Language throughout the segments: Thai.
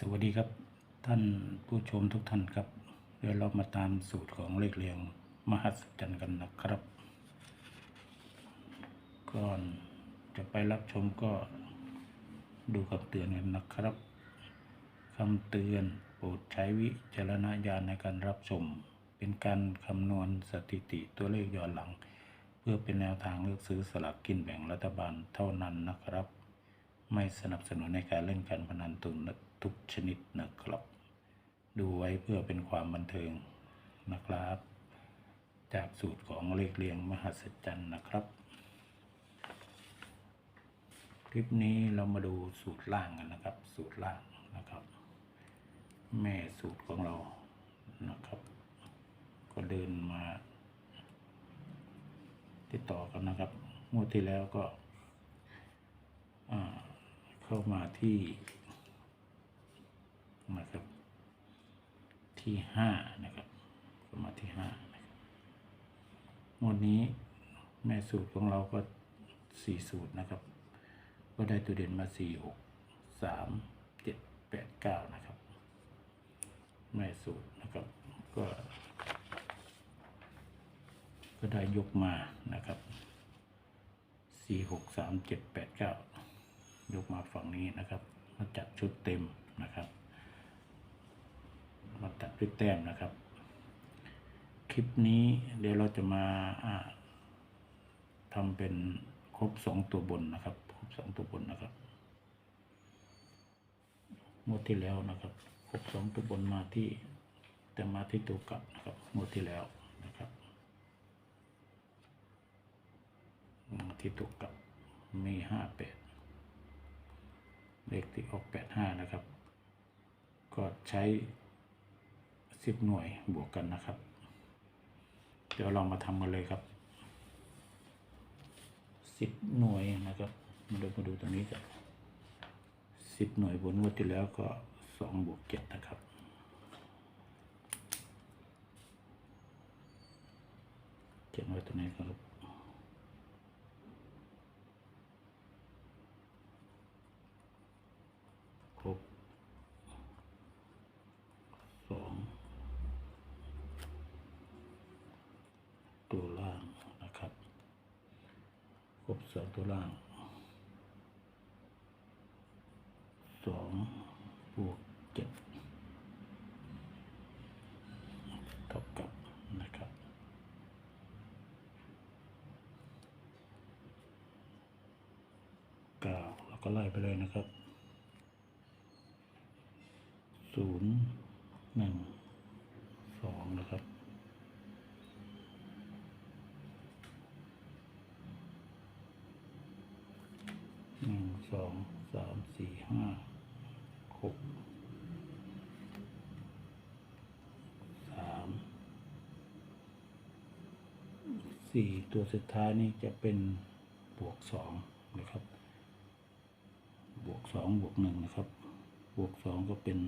สวัสดีครับท่านผู้ชมทุกท่านครับเดี๋ยวเรามาตามสูตรของเลขเรียงมหัศจรรย์กันนะครับ ก่อนจะไปรับชมก็ดูคำเตือนกันนะครับคำเตือนโปรดใช้วิจารณญาณในการรับชม เป็นการคำนวณสถิติตัวเลขย้อนหลัง เพื่อเป็นแนวทางเลือกซื้อสลากกินแบ่งรัฐบาลเท่านั้นนะครับ ไม่สนับสนุนในการเล่นการพนันตุน ทุกชนิดนะครับ ดูไว้เพื่อเป็นความบันเทิงนะครับ จากสูตรของเลขเรียงมหัศจรรย์นะครับ คลิปนี้เรามาดูสูตรล่างกันนะครับ สูตรล่างนะครับ แม่สูตรของเรานะครับ ก็เดินมา ติดต่อกันนะครับงวดที่แล้วก็เข้ามาที่ นะครับ ที่ห้านะครับเข้ามาที่ห้านะครับหมวดนี้แม่สูตรของเราก็สี่สูตรนะครับ ก็ได้ตัวเด่นมาสี่หกสามเจ็ดแปดเก้านะครับ แม่สูตรนะครับก็ ก็ได้ยกมานะครับสี่หกสามเจ็ดแปดเก้ายกมาฝั่งนี้นะครับมาจัดชุดเต็มนะครับ มาตัดด้วยแต้มนะครับ คลิปนี้เดี๋ยวเราจะมาอ่าทำเป็นครบสองตัวบนนะครับ ครบสองตัวบนนะครับงวดที่แล้วนะครับ ครบสองตัวบนมาที่แต่มาที่ตัวกลับนะครับงวดที่แล้วนะครับที่ตัวกลับมีห้าแปดเลขที่ออกแปดห้านะครับ ก็ใช้ สิบหน่วยบวกกันนะครับ เดี๋ยวลองมาทำกันเลยครับสิบหน่วยนะครับ มาดูมาดูตรงนี้กันสิบหน่วยบนงวดที่แล้วก็สองบวกเจ็ดนะครับเจ็ดไว้ตรงนี้ครับ ครบสองตัวล่างนะครับ ครบส องตัวล่างสองบวกเจ็ดเท่ากับนะครับเก้าแล้วก็ไล่ไปเลยนะครับ ศูนย์หนึ่งสองนะครับ หนึ่ง สองสามสี่ห้าหกสามสี่ตัวสุดท้ายนี่จะเป็นบวกสองนะครับ บวกสองบวกหนึ่งนะครับ บวกสองก็เป็น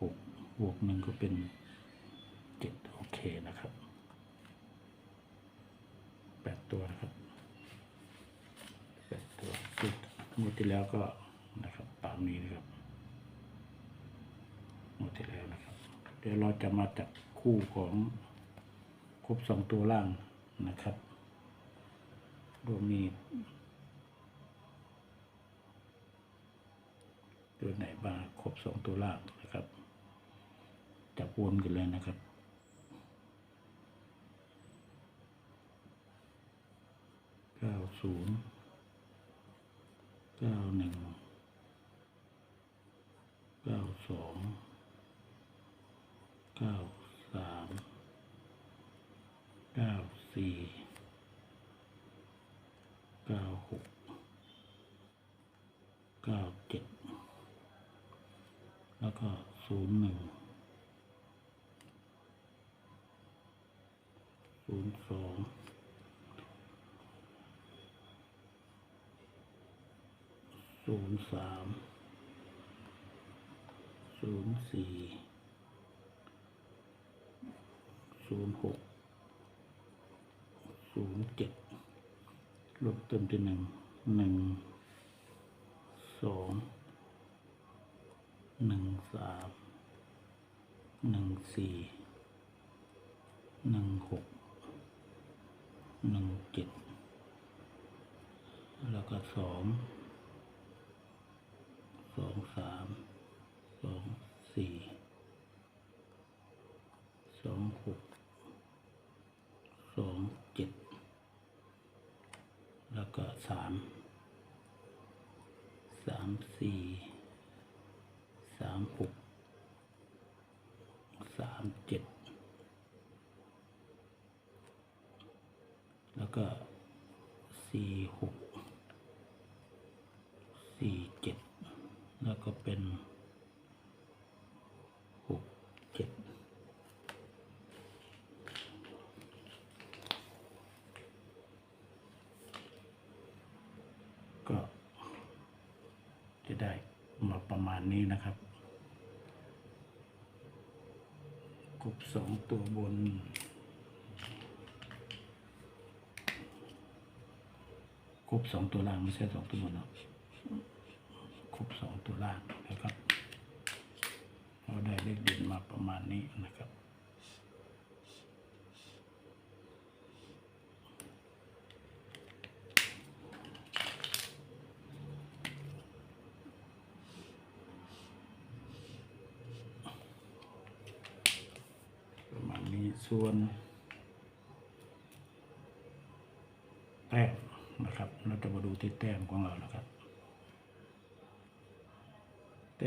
หกบวกหนึ่งก็เป็นเจ็ดโอเคนะครับแปดตัวนะครับแปดตัวสุด งวดที่แล้วก็นะครับตามนี้นะครับงวดที่แล้วนะครับ เดี๋ยวเราจะมาจับคู่ของครบสองตัวล่างนะครับรวมมีตัวไหนบ้างครบสองตัวล่างนะครับจับวนกันเลยนะครับเก้าศูนย์ เก้าหนึ่งเก้าสองเก้าสามเก้าสี่เก้าหกเก้าเจ็ดแล้วก็ศูนย์หนึ่งศูนย์สอง ศูนย์สามศูนย์สี่ศูนย์หกศูนย์เจ็ดลบเติมที่หนึ่งหนึ่งสองหนึ่งสามหนึ่งสี่หนึ่งหกหนึ่งเจ็ดแล้วก็สอง สองสามสองสี่สองหกสองเจ็ดแล้วก็สามสามสี่สามหกสามเจ็ดแล้วก็สี่หกสี่เจ็ด แล้วก็เป็นหกเจ็ดก็จะได้มาประมาณนี้นะครับกบสองตัวบนครบสองตัวล่างไม่ใช่สองตัวบนเนาะ ครบสองตัวล่างนะครับเราได้เลขเด่นมาประมาณนี้นะครับ ประมาณนี้ส่วนแต้มนะครับ เราจะมาดูที่แต้มของเรานะครับ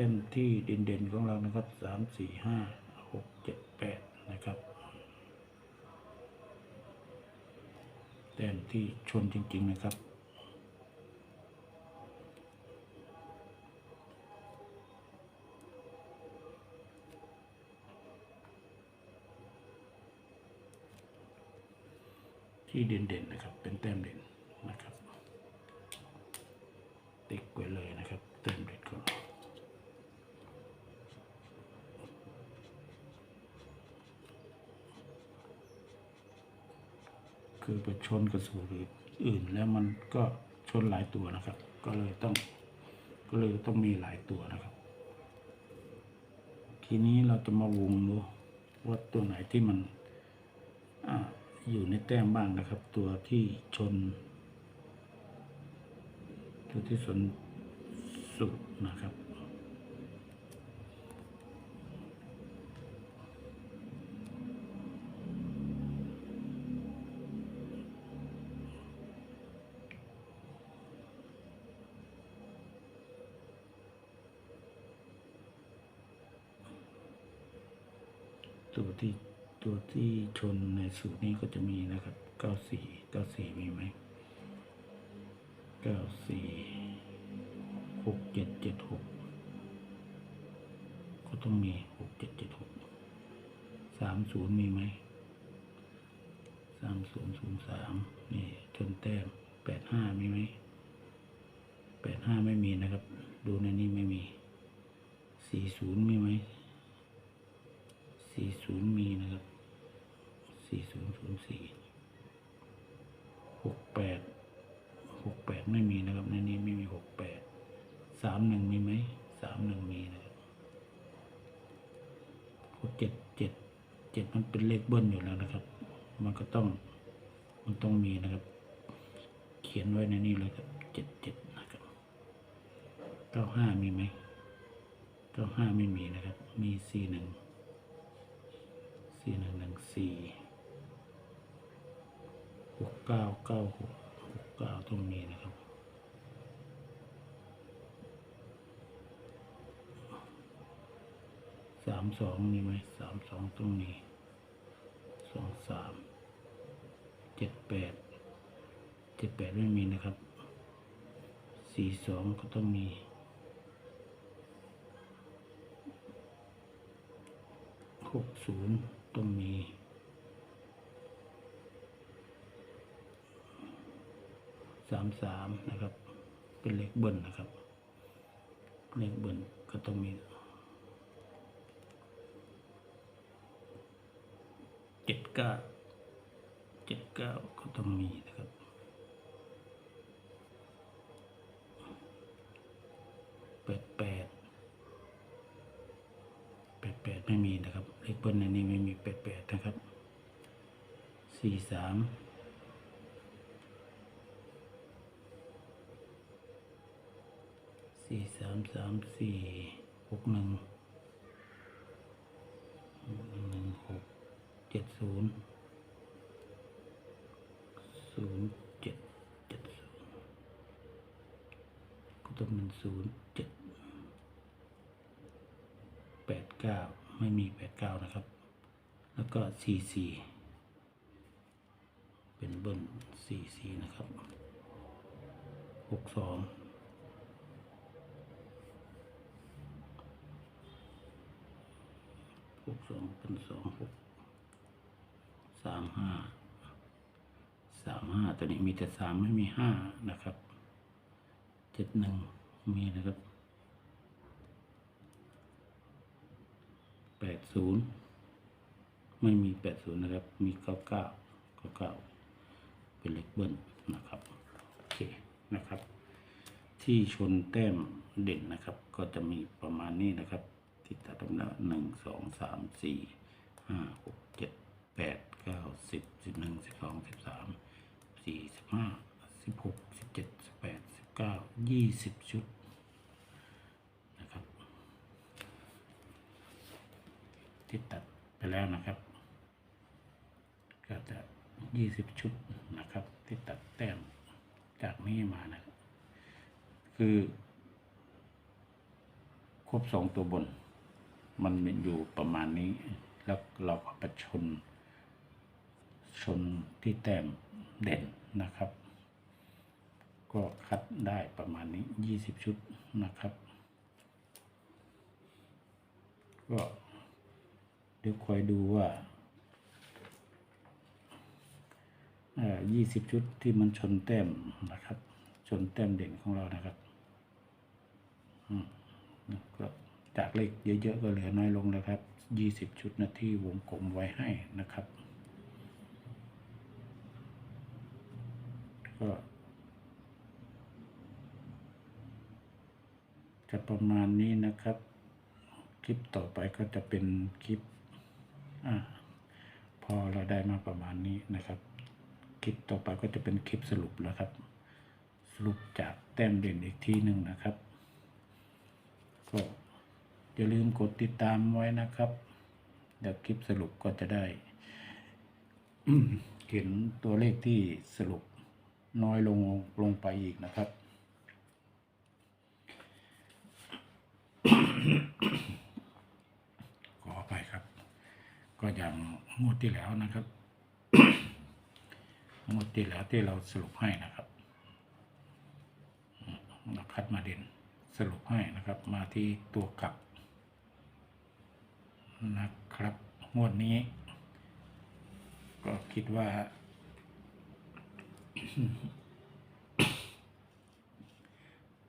ต้มที่เด่นๆของเรานะครับสามสี่ห้าหกเจ็ดแปดนะครับแต้มที่ชนจริง ๆ นะครับ ที่เด่นๆนะครับ เป็นแต้มเด่นนะครับ ติ๊กไว้เลยนะครับ แต้มเด่นของเราคือไป ชนกับสูตรอื่น แล้วมันก็ชนหลายตัวนะครับ ก็เลยต้อง ก็เลยต้องมีหลายตัวนะครับ ทีนี้เราจะมาวงดูว่าตัวไหนที่มันออยู่ในแต้มบ้างนะครับ ตัวที่ชน ตัวที่ชนสุดนะครับ ที่ตัวที่ชนในสูตรนี้ก็จะมีนะครับ 94 94 มีไหม 94 6776 ก็ต้องมี 6776 30 มีไหม 3003 นี่ชนแต้ม 85 มีไหม 85 ไม่มีนะครับ ดูในนี้ไม่มี 40 มีไหม สี่ศูนย์มีนะครับสี่ศูนย์ศูนย์สี่หกแปดหกแปดไม่มีนะครับ ในนี้ไม่มีหกแปดสามหนึ่งมีไหมสามหนึ่งมีนะครับหกเจ็ดเจ็ดเจ็ดมันเป็นเลขเบิ้ลอยู่แล้วนะครับ มันก็ต้องมันต้องมีนะครับ เขียนไว้ในนี้เลยครับเจ็ดเจ็ดนะครับเก้าห้ามีไหมเก้าห้าไม่มีนะครับ มีสี่หนึ่ง สี่หนึ่งหนึ่งสี่หกเก้าเก้าหกหกเก้าตรงนี้นะครับ สามสองมีไหมสามสองตรงนี้สองสามเจ็ดแปดเจ็ดแปดไม่มีนะครับสี่สองก็ต้องมีหกศูนย์ ต้องมีสามสามนะครับ เป็นเลขเบิ้ลนะครับ เลขเบิ้ลก็ต้องมีเจ็ดเก้าเจ็ดเก้าก็ต้องมีนะครับ แปดแปด ในนี้ไม่มีแปดแปดนะครับสี่สามสี่สามสามสี่หกหนึ่งหนึ่งหนึ่งหกเจ็ดศูนย์ศูนย์เจ็ดเจ็ดศูนย์ก็ต้องเป็นศูนย์เจ็ดแปดเก้า ไม่มีแปดเก้านะครับ แล้วก็สี่สี่เป็นเบิ้ลสี่สี่นะครับหกสองหกสองเป็นสองหกสามห้าสามห้าตัวนี้มีแต่สามไม่มีห้านะครับเจ็ดหนึ่งมีนะครับ แปดศูนย์ไม่มีแปดศูนย์นะครับ มีเก้าเก้าเก้าเก้าเป็นเลขเบิ้ลนะครับ โอเคนะครับ ที่ชนแต้มเด่นนะครับ ก็จะมีประมาณนี้นะครับ ที่ตัดออกมาหนึ่งสองสามสี่ห้าหกเจ็ดแปดเก้าสิบสิบหนึ่งสิบสองสิบสามสี่สิบห้าสิบหกสิบเจ็ดสิบแปดสิบเก้ายี่สิบชุดนะครับ ที่ตัดไป แล้วนะครับก็จะยี่สิบชุดนะครับ ที่ตัดแต้มจากนี้มานะครับ คือ ครบสองตัวบน มันอยู่ประมาณนี้ แล้วเราก็ประชน ชนที่แต้มเด่นนะครับ ก็คัดได้ประมาณนี้ยี่สิบชุดนะครับ ก็ ดี๋ยวคอยดูว่ายี่สิบชุดที่มันชนแต้มนะครับ ชนแต้มเด่นของเรานะครับก็จากเลขเยอะๆก็เหลือน้อยลงแล้วครับยี่สิบชุดนะที่วงกลมไว้ให้นะครับ ก็จะประมาณนี้นะครับ คลิปต่อไปก็จะเป็นคลิป พอเราได้มาประมาณนี้นะครับ คลิปต่อไปก็จะเป็นคลิปสรุปแล้วครับ สรุปจากแต้มเด่นอีกทีหนึ่งนะครับก็อย่าลืมกดติดตามไว้นะครับเดี๋ยวคลิปสรุปก็จะได้เห็นตัวเลขที่สรุปน้อยลงลงไปอีกนะครับ ขออภัยครับ ก็อย่างงวดที่แล้วนะครับงวดที่แล้วที่เราสรุปให้นะครับเราคัดมาเด่นสรุปให้นะครับ มาที่ตัวกลับนะครับงวดนี้ ก็คิดว่า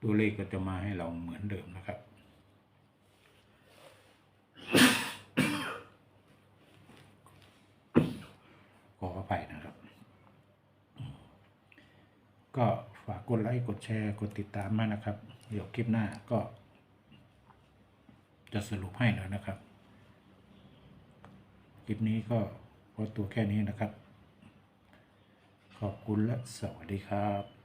ตัวเลขก็จะมาให้เราเหมือนเดิมนะครับ ขออภัยนะครับ ก็ฝากกดไลค์กดแชร์กดติดตามมานะครับ เดี๋ยวคลิปหน้าก็ จะสรุปให้แล้วนะครับ คลิปนี้ก็พอตัวแค่นี้นะครับ ขอบคุณและสวัสดีครับ